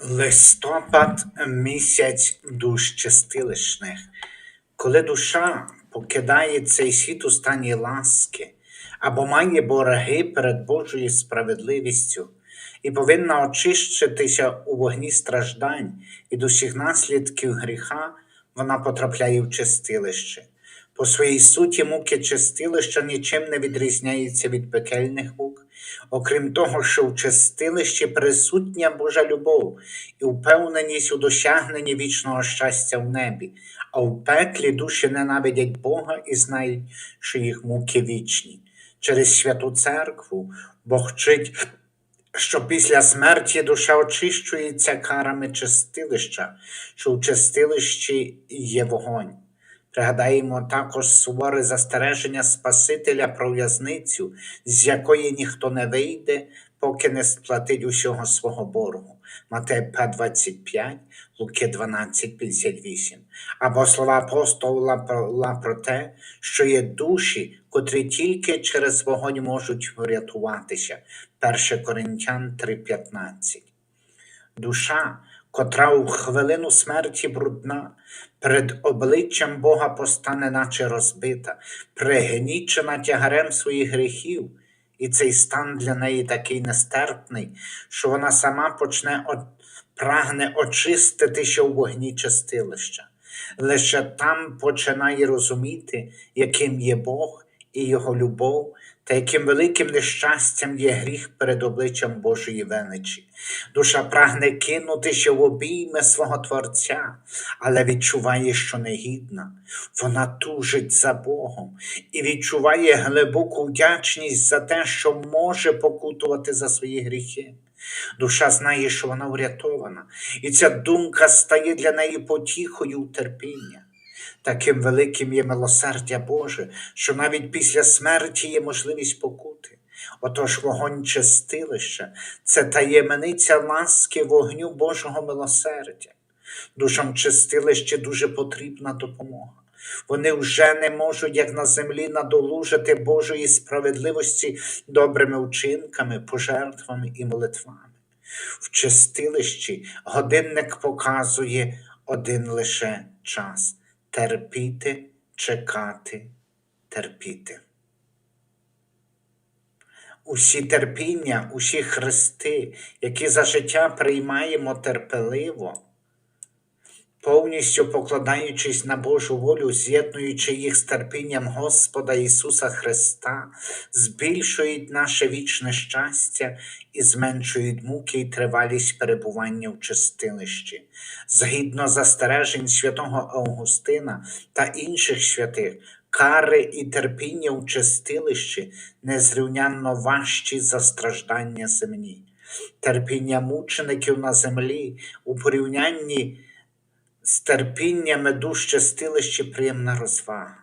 Листопад місяць душ чистилищних. Коли душа покидає цей світ у стані ласки або має борги перед Божою справедливістю і повинна очищитися у вогні страждань від усіх наслідків гріха, вона потрапляє в чистилище. По своїй суті муки чистилища нічим не відрізняються від пекельних мук, окрім того, що в чистилищі присутня Божа любов і впевненість у досягненні вічного щастя в небі, а в пеклі душі ненавидять Бога і знають, що їх муки вічні. Через святу церкву Бог вчить, що після смерті душа очищується карами чистилища, що в чистилищі є вогонь. Пригадаємо також суворе застереження Спасителя про в'язницю, з якої ніхто не вийде, поки не сплатить усього свого боргу. Матей 5.25, Луки 12.58. Або слова апостола про те, що є душі, котрі тільки через вогонь можуть врятуватися. 1 Коринтян 3.15. Душа, котра у хвилину смерті брудна, перед обличчям Бога постане, наче розбита, пригнічена тягарем своїх гріхів, і цей стан для неї такий нестерпний, що вона сама почне от... прагне очиститися у вогні чистилища. Лише там починає розуміти, яким є Бог і Його любов, та яким великим нещастям є гріх перед обличчям Божої величі. Душа прагне кинутися в обійми свого Творця, але відчуває, що негідна. Вона тужить за Богом і відчуває глибоку вдячність за те, що може покутувати за свої гріхи. Душа знає, що вона врятована, і ця думка стає для неї потіхою терпіння. Таким великим є милосердя Боже, що навіть після смерті є можливість покути. Отож вогонь чистилища це таємниця ласки вогню Божого милосердя. Душам чистилища дуже потрібна допомога. Вони вже не можуть, як на землі, надолужити Божої справедливості добрими вчинками, пожертвами і молитвами. В чистилищі годинник показує один лише час терпіти, чекати, терпіти. Усі терпіння, усі хрести, які за життя приймаємо терпеливо, повністю покладаючись на Божу волю, з'єднуючи їх з терпінням Господа Ісуса Христа, збільшують наше вічне щастя і зменшують муки і тривалість перебування в чистилищі. Згідно застережень святого Августина та інших святих, кари і терпіння в чистилищі незрівнянно важчі за страждання земні. Терпіння мучеників на землі у порівнянні з терпіннями душ чистилищі приємна розвага.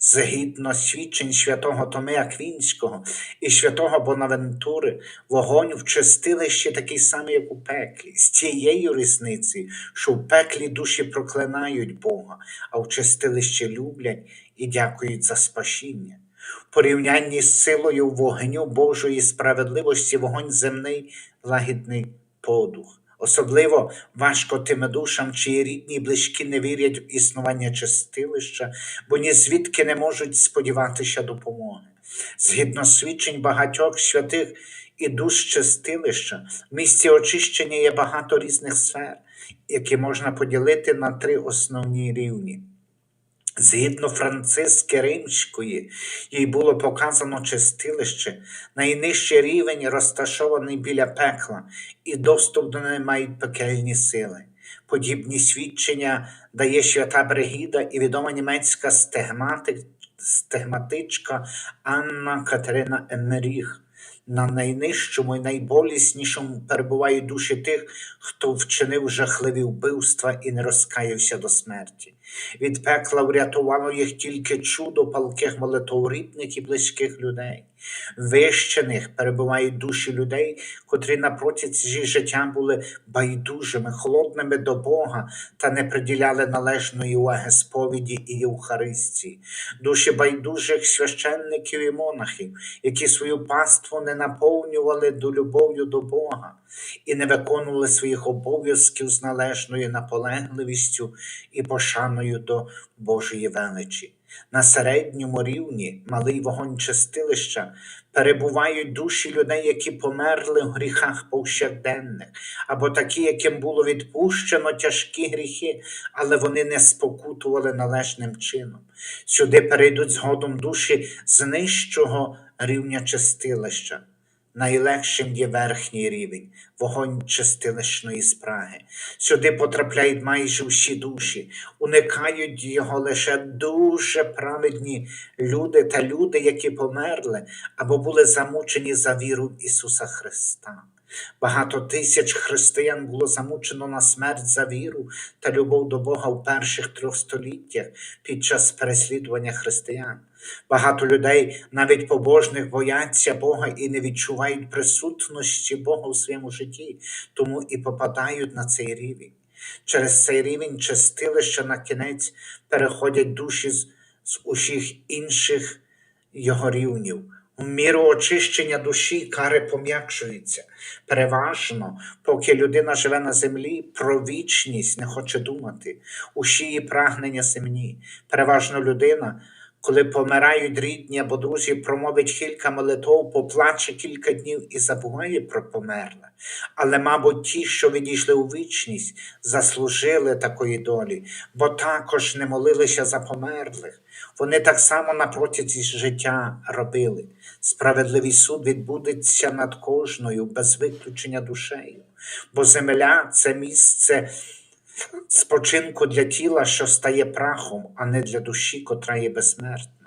Згідно свідчень святого Томи Аквінського і святого Бонавентури, вогонь в чистилищі такий самий, як у пеклі, з тією різницею, що в пеклі душі проклинають Бога, а в чистилищі люблять і дякують за спасіння. В порівнянні з силою вогню Божої справедливості вогонь земний лагідний подух. Особливо важко тим душам, чиї рідні і близькі не вірять в існування чистилища, бо ні звідки не можуть сподіватися допомоги. Згідно свідчень багатьох святих і душ чистилища, в місці очищення є багато різних сфер, які можна поділити на три основні рівні. Згідно Франциски Римської, їй було показано чистилище, найнижчий рівень розташований біля пекла, і доступ до неї мають пекельні сили. Подібні свідчення дає свята Бригіда і відома німецька стегматик, стегматичка Анна Катерина Емеріх. На найнижчому і найболіснішому перебувають душі тих, хто вчинив жахливі вбивства і не розкаявся до смерті. Від пекла врятувало їх тільки чудо палких молитоврідних і близьких людей. Вище них перебувають душі людей, котрі на протязі життя були байдужими, холодними до Бога та не приділяли належної уваги сповіді і Євхаристії, душі байдужих священників і монахів, які свою паству не наповнювали до любов'ю до Бога і не виконували своїх обов'язків з належною наполегливістю і пошаною до Божої величі. На середньому рівні малий вогонь чистилища перебувають душі людей, які померли в гріхах повсякденних, або такі, яким було відпущено тяжкі гріхи, але вони не спокутували належним чином. Сюди перейдуть згодом душі з нижчого рівня чистилища. Найлегшим є верхній рівень, вогонь чистилищної спраги. Сюди потрапляють майже всі душі, уникають його лише дуже праведні люди та люди, які померли або були замучені за віру Ісуса Христа. Багато тисяч християн було замучено на смерть за віру та любов до Бога в перших трьох століттях під час переслідування християн. Багато людей, навіть побожних, бояться Бога і не відчувають присутності Бога у своєму житті, тому і попадають на цей рівень. Через цей рівень чистилища на кінець переходять душі з, з усіх інших його рівнів. У міру очищення душі кари пом'якшуються. Переважно, поки людина живе на землі, про вічність не хоче думати. Уші її прагнення земні. Переважно людина, коли помирають рідні або друзі, промовить кілька молитов, поплаче кілька днів і забуває про померле. Але, мабуть, ті, що відійшли у вічність, заслужили такої долі, бо також не молилися за померлих. Вони так само на протязі життя робили. Справедливий суд відбудеться над кожною, без виключення душею, бо земля це місце спочинку для тіла, що стає прахом, а не для душі, котра є безсмертна.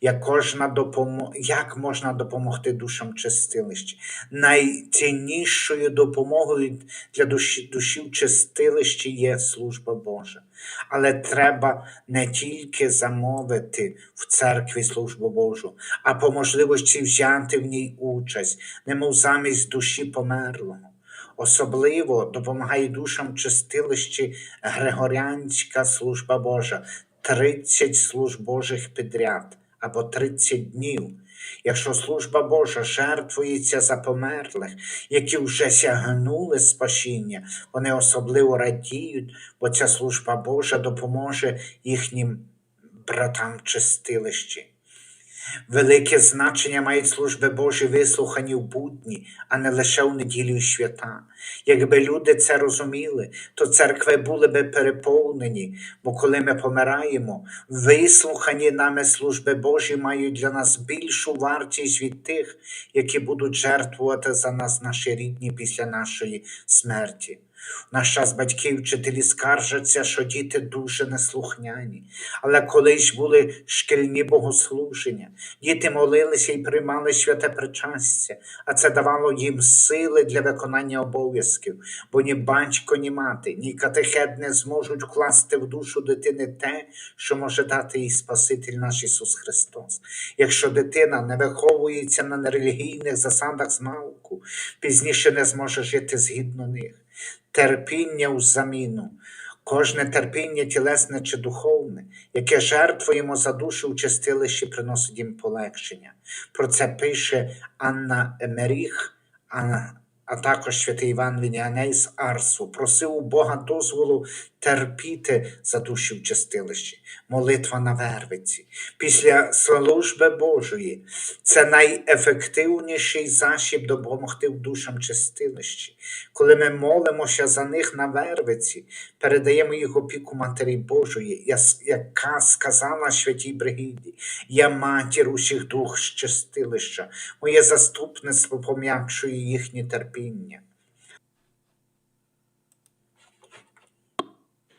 Як, допомо... Як можна допомогти душам чистилищі? Найціннішою допомогою для душі, душі в чистилищі є служба Божа. Але треба не тільки замовити в церкві службу Божу, а по можливості взяти в ній участь, немов замість душі померлого. Особливо допомагає душам чистилищі Григоріанська служба Божа, 30 служб Божих підряд або 30 днів. Якщо служба Божа жертвується за померлих, які вже сягнули спасіння, вони особливо радіють, бо ця служба Божа допоможе їхнім братам чистилищі. Велике значення мають служби Божі вислухані в будні, а не лише у неділю і свята. Якби люди це розуміли, то церкви були би переповнені, бо коли ми помираємо, вислухані нами служби Божі мають для нас більшу вартість від тих, які будуть жертвувати за нас наші рідні після нашої смерті. В наш час батьки і вчителі скаржаться, що діти дуже неслухняні. Але колись були шкільні богослуження, діти молилися і приймали святе причастя, а це давало їм сили для виконання обов'язків, бо ні батько, ні мати, ні катехет не зможуть вкласти в душу дитини те, що може дати їй Спаситель наш Ісус Христос. Якщо дитина не виховується на нерелігійних засадах змалку, пізніше не зможе жити згідно них терпіння в заміну. Кожне терпіння, тілесне чи духовне, яке жертвуємо за душу у чистилищі, приносить їм полегшення. Про це пише Анна Емеріх, а, а також святий Іван Вініаней з Арсу. Просив у Бога дозволу терпіти за душі в чистилищі. Молитва на вервиці. Після служби Божої це найефективніший засіб допомогти в душам чистилищі. Коли ми молимося за них на вервиці, передаємо їх опіку Матері Божої, яка сказала святій Бригіді, я матір усіх дух з чистилища, моє заступництво пом'якшує їхнє терпіння.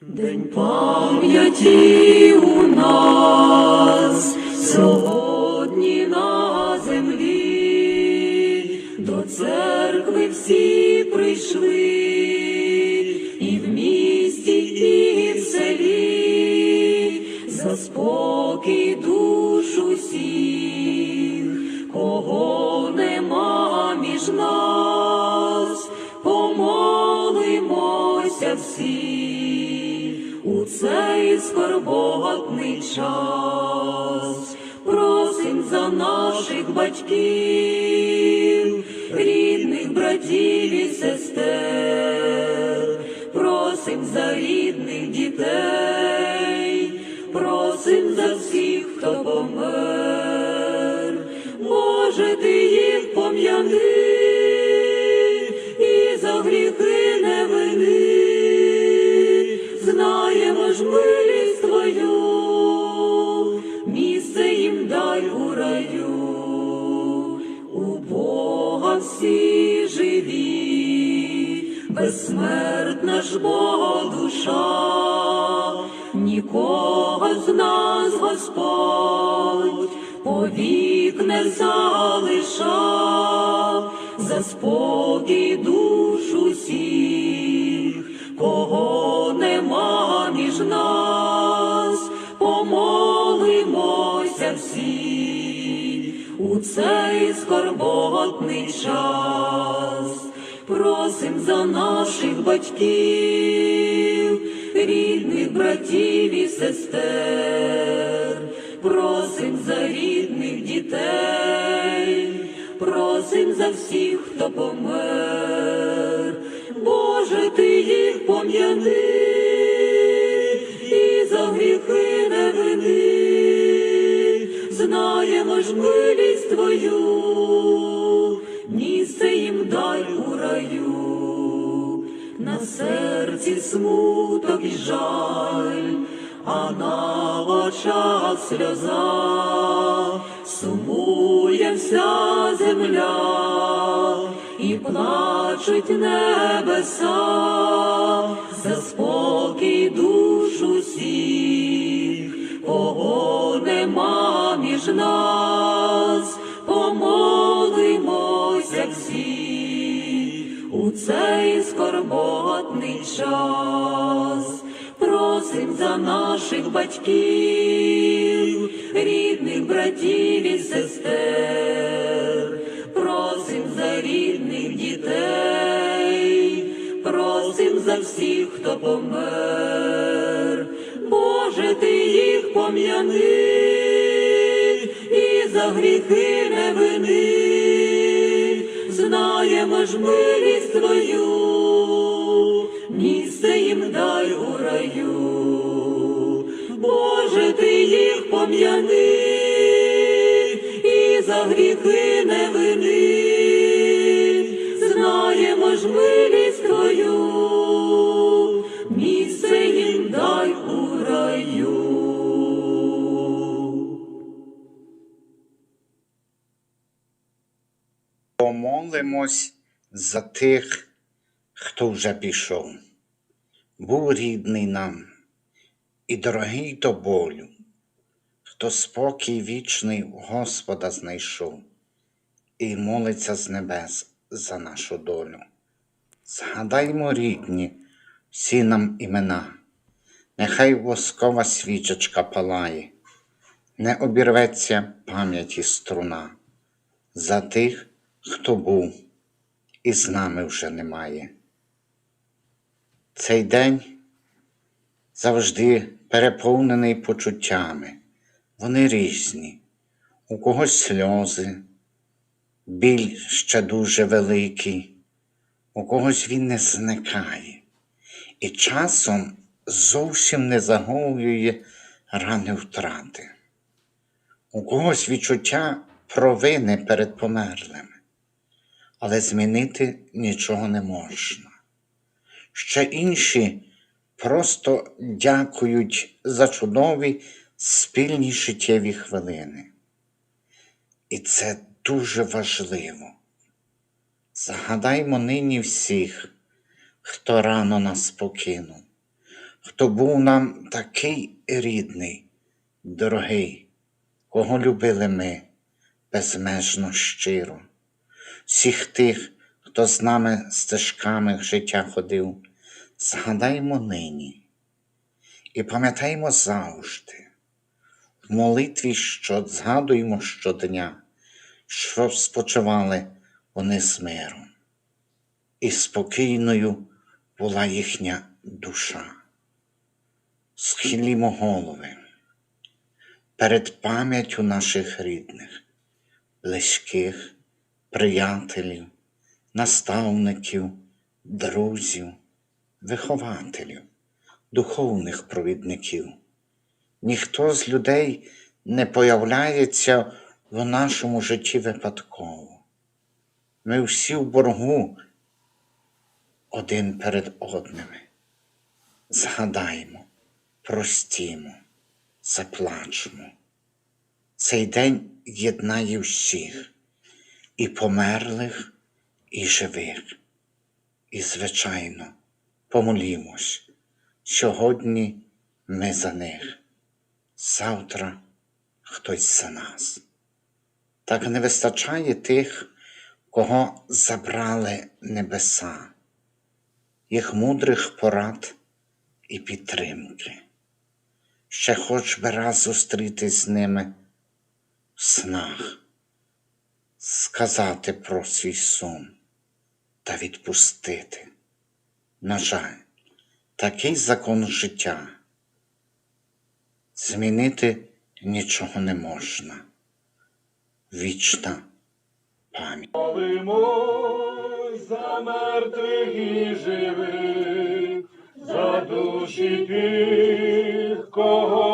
День пам'яті у нас сьогодні на землі, до церкви всі прийшли, і в місті, і в селі, за спокій душ усіх, кого помолимося всі у цей скорботний час. Просим за наших батьків, рідних братів і сестер, просим за рідних дітей, просим за всіх, хто помер. Боже, ти їх пом'яни безсмертна ж Бога душа, нікого з нас Господь повік не залиша, за спокій душ усіх, кого нема між нас, помолимося всі. У цей скорботний час. За наших батьків, рідних братів і сестер, просим за рідних дітей, просим за всіх, хто помер. Боже, ти їх пом'яни і за гріхи не вини, знаємо ж милість Твою, смуток і жаль, а на очах сльоза, сумує вся земля і плачуть небеса. За спокій душ усіх, кого нема між нас, помолимося у цей скорботний час. Просим за наших батьків, рідних братів і сестер, просим за рідних дітей, просим за всіх, хто помер. Боже, ти їх пом'яни і за гріхи не вини, знаємо ж милість Твою, місце їм дай у раю. Боже, ти їх пом'яни і за гріхи не вини, знаємо ж милість Твою, Помолимось за тих, хто вже пішов, був рідний нам і дорогий до болю, хто спокій вічний Господа знайшов і молиться з небес за нашу долю. Згадаймо рідні, всі нам імена, нехай воскова свічечка палає, не обірветься пам'яті струна. За тих, хто був і з нами вже немає. Цей день завжди переповнений почуттями. Вони різні, у когось сльози, біль ще дуже великий, у когось він не зникає, і часом зовсім не загоює рани втрати. У когось відчуття провини перед померлими, але змінити нічого не можна. Ще інші просто дякують за чудові спільні життєві хвилини. І це дуже важливо. Згадаймо нині всіх, хто рано нас покинув, хто був нам такий рідний, дорогий, кого любили ми безмежно щиро, всіх тих, хто з нами стежками життя ходив, згадаймо нині і пам'ятаймо завжди, в молитві, що згадуємо щодня, що спочивали вони з миром, і спокійною була їхня душа. Схилімо голови перед пам'яттю наших рідних, близьких, приятелів, наставників, друзів, вихователів, духовних провідників. Ніхто з людей не появляється в нашому житті випадково. Ми всі в боргу один перед одними. Згадаймо, простімо, заплачемо. Цей день єднає всіх і померлих, і живих. І, звичайно, помолімось. Сьогодні ми за них, завтра хтось за нас. Так не вистачає тих, кого забрали небеса, їх мудрих порад і підтримки. Ще хоч би раз зустрітись з ними в снах, сказати про свій сум та відпустити. На жаль, такий закон життя. Змінити нічого не можна. Вічна пам'ять. Молимось за мертвих і живих, за душі тих, кого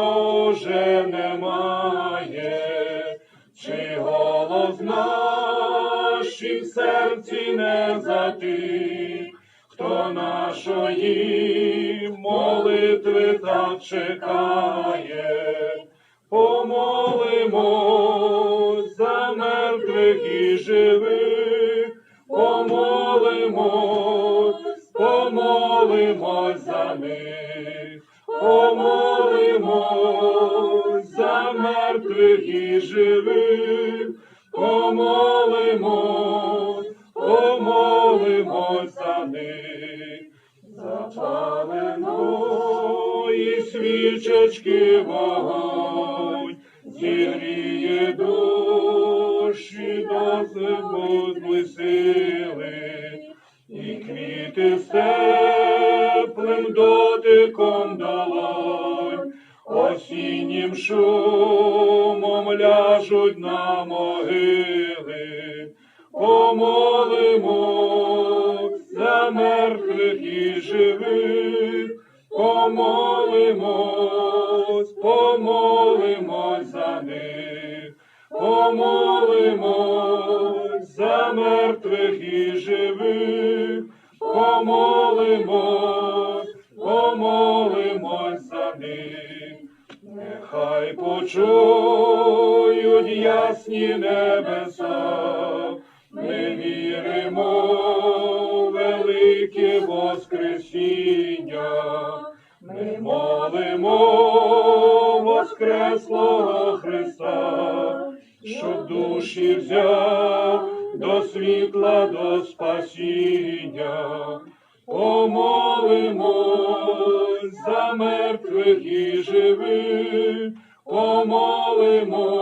серці не затих, хто нашої молитви так чекає. Них. Запаленої свічечки вогонь, зігріє душі помолимось за мертвих і живих, помолимось, помолимось за них. Нехай почують ясні небеса, мертвих і живих, помолимось,